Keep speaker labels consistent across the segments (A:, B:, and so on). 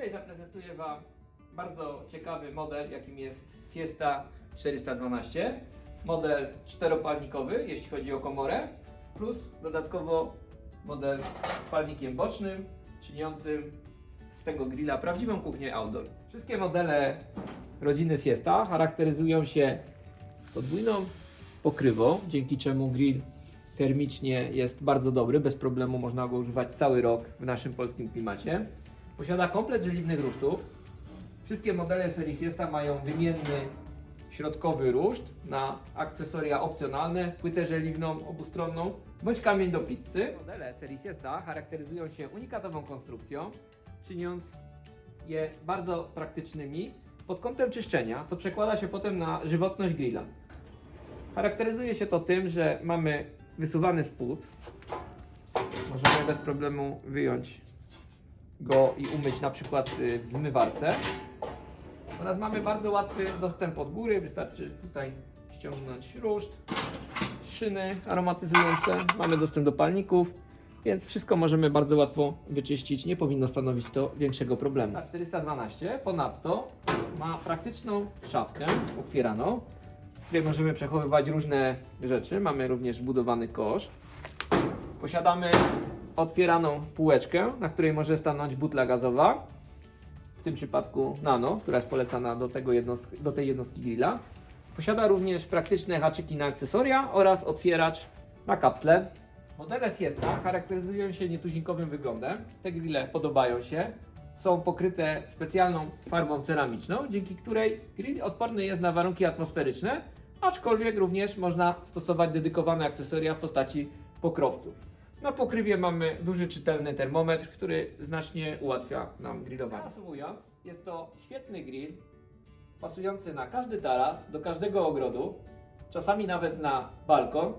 A: Dzisiaj zaprezentuję Wam bardzo ciekawy model, jakim jest Siesta 412. Model czteropalnikowy, jeśli chodzi o komorę, plus dodatkowo model z palnikiem bocznym, czyniącym z tego grilla prawdziwą kuchnię outdoor. Wszystkie modele rodziny Siesta charakteryzują się podwójną pokrywą, dzięki czemu grill termicznie jest bardzo dobry, bez problemu można go używać cały rok w naszym polskim klimacie. Posiada komplet żeliwnych rusztów. Wszystkie modele serii Siesta mają wymienny środkowy ruszt na akcesoria opcjonalne, płytę żeliwną obustronną bądź kamień do pizzy. Modele serii Siesta charakteryzują się unikatową konstrukcją, czyniąc je bardzo praktycznymi pod kątem czyszczenia, co przekłada się potem na żywotność grilla. Charakteryzuje się to tym, że mamy wysuwany spód. Możemy bez problemu wyjąć go i umyć na przykład y, w zmywarce. Oraz mamy bardzo łatwy dostęp od góry. Wystarczy tutaj ściągnąć ruszt, szyny aromatyzujące. Mamy dostęp do palników, więc wszystko możemy bardzo łatwo wyczyścić. Nie powinno stanowić to większego problemu. Ta 412 ponadto ma praktyczną szafkę otwieraną, w której możemy przechowywać różne rzeczy. Mamy również wbudowany kosz. Posiadamy otwieraną półeczkę, na której może stanąć butla gazowa. W tym przypadku nano, która jest polecana do, tego jednostki, do tej jednostki grilla. Posiada również praktyczne haczyki na akcesoria oraz otwieracz na kapsle. Modele Siesta charakteryzują się nietuzinkowym wyglądem. Te grille podobają się. Są pokryte specjalną farbą ceramiczną, dzięki której grill odporny jest na warunki atmosferyczne, aczkolwiek również można stosować dedykowane akcesoria w postaci pokrowców. Na pokrywie mamy duży czytelny termometr, który znacznie ułatwia nam grillowanie. Reasumując, jest to świetny grill, pasujący na każdy taras, do każdego ogrodu, czasami nawet na balkon.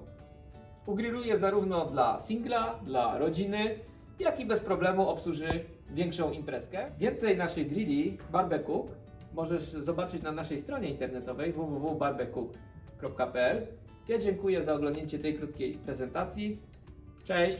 A: Ugrilluje zarówno dla singla, dla rodziny, jak i bez problemu obsłuży większą imprezkę. Więcej naszych grilli barbecue możesz zobaczyć na naszej stronie internetowej www.barbecue.pl. Ja dziękuję za oglądnięcie tej krótkiej prezentacji. Cześć!